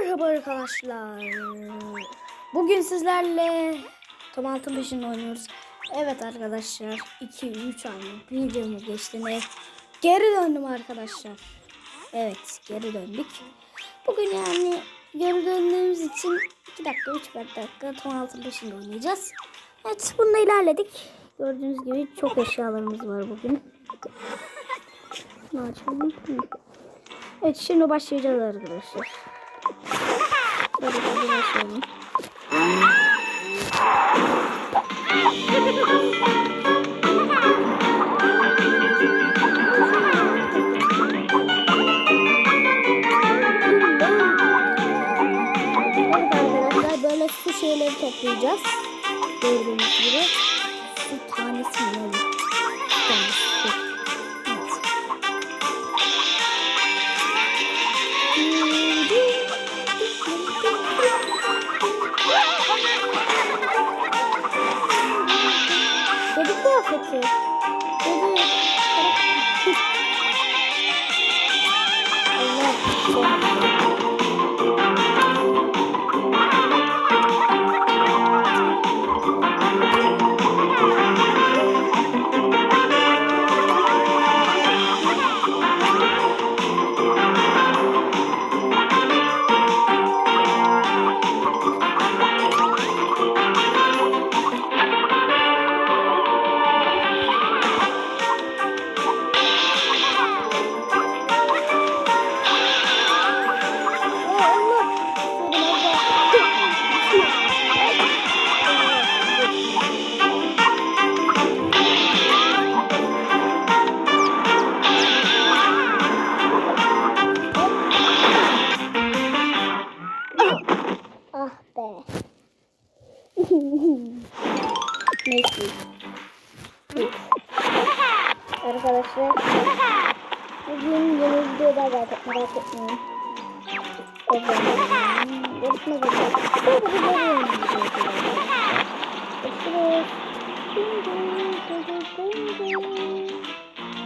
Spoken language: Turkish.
Merhaba arkadaşlar. Bugün sizlerle Tom Altın Peşinde oynuyoruz. Evet arkadaşlar 2-3 ay videomu geçtiğine geri döndüm arkadaşlar. Evet geri döndük. Bugün yani geri döndüğümüz için 2 dakika 3 dakika Tom Altın Peşinde oynayacağız. Evet bunda ilerledik. Gördüğünüz gibi çok eşyalarımız var bugün. Ne açalım? Evet şimdi başlayacağız arkadaşlar. Böyle bir. Evet arkadaşlar böyle su şeyleri toplayacağız. Gördüğünüz gibi. Su tanesi mi? Kıyafeti. Kedi. Allah. Neyse. Arkadaşlar bugün yeni videoda geldik merak etmeyin. O zaman görüşmek üzere. Çok güzel bir video. Görüşürüz. Ding ding ding ding.